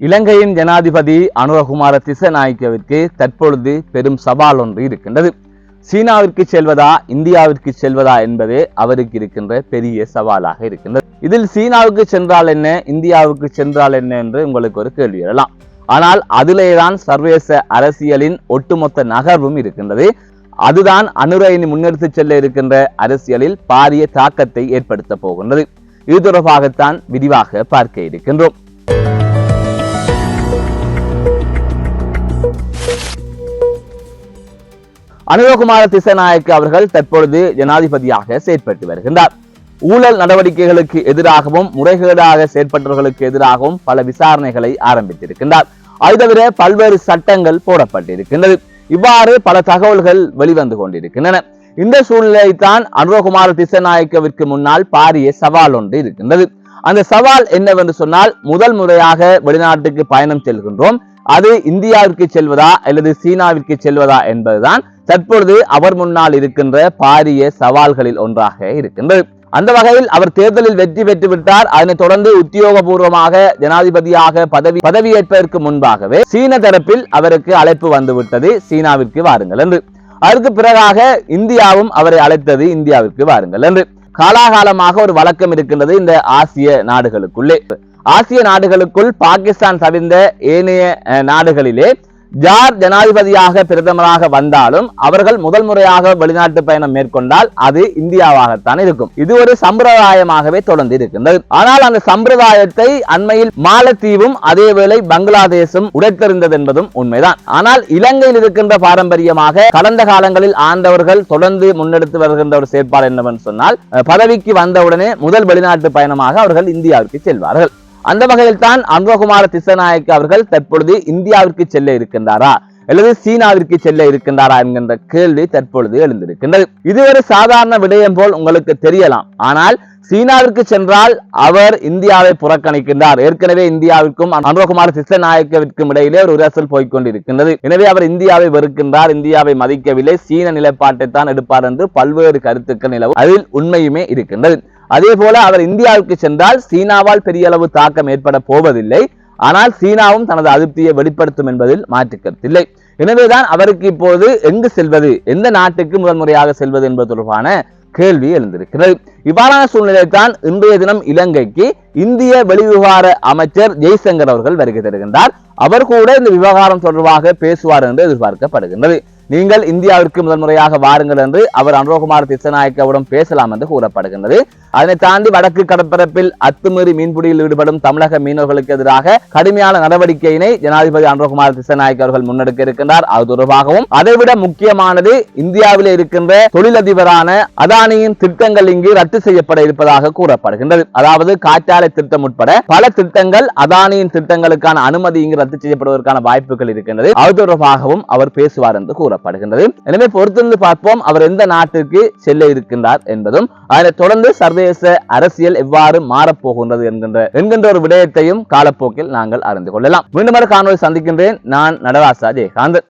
இலங்கையின் ஜனாதிபதி அனுரகுமார திசநாயக்கவிற்கு தற்பொழுது பெரும் சவால் ஒன்று இருக்கின்றது. சீனாவிற்கு செல்வதா இந்தியாவிற்கு செல்வதா என்பதே அவருக்கு இருக்கின்ற பெரிய சவாலாக இருக்கின்றது. இதில் சீனாவுக்கு சென்றால் என்ன இந்தியாவுக்கு சென்றால் என்ன என்று உங்களுக்கு ஒரு கேள்வி எழலாம். ஆனால் அதிலேதான் சர்வதேச அரசியலின் ஒட்டுமொத்த நகர்வும் இருக்கின்றது. அதுதான் அனுரையினை முன்னெடுத்து செல்ல இருக்கின்ற அரசியலில் பாரிய தாக்கத்தை ஏற்படுத்த போகின்றது. இது தொடர்பாகத்தான் விரிவாக பார்க்க இருக்கின்றோம். அனுரகுமார திசநாயக்க அவர்கள் தற்பொழுது ஜனாதிபதியாக செயற்பட்டு வருகின்றார். ஊழல் நடவடிக்கைகளுக்கு எதிராகவும் முறைகேடாக செயற்பட்டவர்களுக்கு எதிராகவும் பல விசாரணைகளை ஆரம்பித்திருக்கின்றார். அது தவிர பல்வேறு சட்டங்கள் போடப்பட்டிருக்கின்றது. இவ்வாறு பல தகவல்கள் வெளிவந்து கொண்டிருக்கின்றன. இந்த சூழ்நிலை தான் அனுரகுமார திசநாயக்கவிற்கு முன்னால் பாரிய சவால் ஒன்று இருக்கின்றது. அந்த சவால் என்னவென்று சொன்னால் முதல் முறையாக வெளிநாட்டுக்கு பயணம் செல்கின்றோம். அது இந்தியாவிற்கு செல்வதா அல்லது சீனாவிற்கு செல்வதா என்பதுதான் தற்பொழுது அவர் முன்னால் இருக்கின்ற பாரிய சவால்களில் ஒன்றாக இருக்கின்றது. அந்த வகையில் அவர் தேர்தலில் வெற்றி பெற்று விட்டார். அதனைத் தொடர்ந்து உத்தியோகபூர்வமாக ஜனாதிபதியாக பதவி பதவியேற்பதற்கு முன்பாகவே சீன தரப்பில் அவருக்கு அழைப்பு வந்துவிட்டது. சீனாவிற்கு வாருங்கள் என்று. அதற்கு பிறகாக இந்தியாவும் அவரை அழைத்தது இந்தியாவிற்கு வாருங்கள் என்று. காலாகாலமாக ஒரு வழக்கம் இருக்கின்றது இந்த ஆசிய நாடுகளுக்குள்ளே. ஆசிய நாடுகளுக்குள் பாகிஸ்தான் தவிர்ந்த ஏனைய நாடுகளிலே யார் ஜனாதிபதியாக பிரதமராக வந்தாலும் அவர்கள் முதல் முறையாக வெளிநாட்டு பயணம் மேற்கொண்டால் அது இந்தியாவாகத்தான் இருக்கும். இது ஒரு சம்பிரதாயமாகவே தொடர்ந்து இருக்கின்றது ஆனால் அந்த சம்பிரதாயத்தை அண்மையில் மாலத்தீவும் அதேவேளை பங்களாதேஷும் உடைத்தறிந்தது என்பதும் உண்மைதான். ஆனால் இலங்கையில் இருக்கின்ற பாரம்பரியமாக கடந்த காலங்களில் ஆண்டவர்கள் தொடர்ந்து முன்னெடுத்து வருகின்ற ஒரு செயற்பாடு என்னவென்று சொன்னால் பதவிக்கு வந்தவுடனே முதல் வெளிநாட்டு பயணமாக அவர்கள் இந்தியாவிற்கு செல்வார்கள். அந்த வகையில் தான் அன்பகுமார திசநாயக்க அவர்கள் தற்பொழுது இந்தியாவிற்கு செல்ல இருக்கின்றாரா? அல்லது சீனாவிற்கு செல்ல இருக்கின்றாரா என்கின்ற கேள்வி தற்பொழுது எழுந்திருக்கின்றது. இது ஒரு சாதாரண விடயம் போல் உங்களுக்கு தெரியலாம். ஆனால் சீனாவிற்கு சென்றால் அவர் இந்தியாவை புறக்கணிக்கின்றார். ஏற்கனவே இந்தியாவிற்கும் அன்பகுமார் திசநாயக்கவிற்கும் இடையிலே ஒரு உரசல் போய்க்கொண்டிருக்கின்றது. எனவே அவர் இந்தியாவை வெறுக்கின்றார் இந்தியாவை மதிக்கவில்லை. சீன நிலைப்பாட்டை தான் எடுப்பார் என்று பல்வேறு கருத்துக்கள் நிலவும். அதில் உண்மையுமே இருக்கின்றது. அதே போல அவர் இந்தியாவுக்கு சென்றால் சீனாவால் பெரிய அளவு தாக்கம் ஏற்பட போவதில்லை. ஆனால் சீனாவும் தனது அதிருப்தியை வெளிப்படுத்தும் என்பதில் மாற்றுக்கருத்தில்லை. எனவேதான் அவருக்கு இப்போது எங்கு செல்வது எந்த நாட்டுக்கு முதன்முறையாக செல்வது என்பது தொடர்பான கேள்வி எழுந்திருக்கிறது. இவ்வாறான சூழ்நிலை தான் இன்றைய தினம் இலங்கைக்கு இந்திய வெளிவிவகார அமைச்சர் ஜெய்சங்கர் அவர்கள் வருகை தருகின்றார். அவர் கூட இந்த விவகாரம் தொடர்பாக பேசுவார் என்று எதிர்பார்க்கப்படுகின்றது. நீங்கள் இந்தியாவிற்கு முதன்முறையாக வாருங்கள் என்று அவர் அனுரகுமார் திசநாயக்கவுடன் பேசலாம் என்று கூறப்படுகின்றது. அதனை தாண்டி வடக்கு கடற்பரப்பில் அத்துமீறி மீன்பிடியில் ஈடுபடும் தமிழக மீனவர்களுக்கு எதிராக கடுமையான நடவடிக்கையினை ஜனாதிபதி அனுரகுமார் திசநாயக் அவர்கள் முன்னெடுக்க இருக்கின்றார். அது தொடர்பாகவும் அதைவிட முக்கியமானது இந்தியாவில் இருக்கின்ற தொழிலதிபரான அதானியின் திட்டங்கள் இங்கு ரத்து செய்யப்பட இருப்பதாக கூறப்படுகின்றது. அதாவது காற்றாலை திட்டம் உட்பட பல திட்டங்கள் அதானியின் திட்டங்களுக்கான அனுமதி இங்கு ரத்து செய்யப்படுவதற்கான வாய்ப்புகள் இருக்கின்றது. அது தொடர்பாகவும் அவர் பேசுவார் என்று கூறப்படுகின்றது. எனவே பொறுத்திருந்து பார்ப்போம் அவர் எந்த நாட்டிற்கு செல்ல இருக்கின்றார் என்பதும். அதனைத் தொடர்ந்து சர்வதேச அரசியல் எவ்வாறு மாறப்போகின்றது என்கின்ற என்கின்ற ஒரு விடயத்தையும் காலப்போக்கில் நாங்கள் அறிந்து கொள்ளலாம். மீண்டும் ஒரு காணொலி சந்திக்கின்றேன். நான் நடராசா ஜெயகாந்தன்.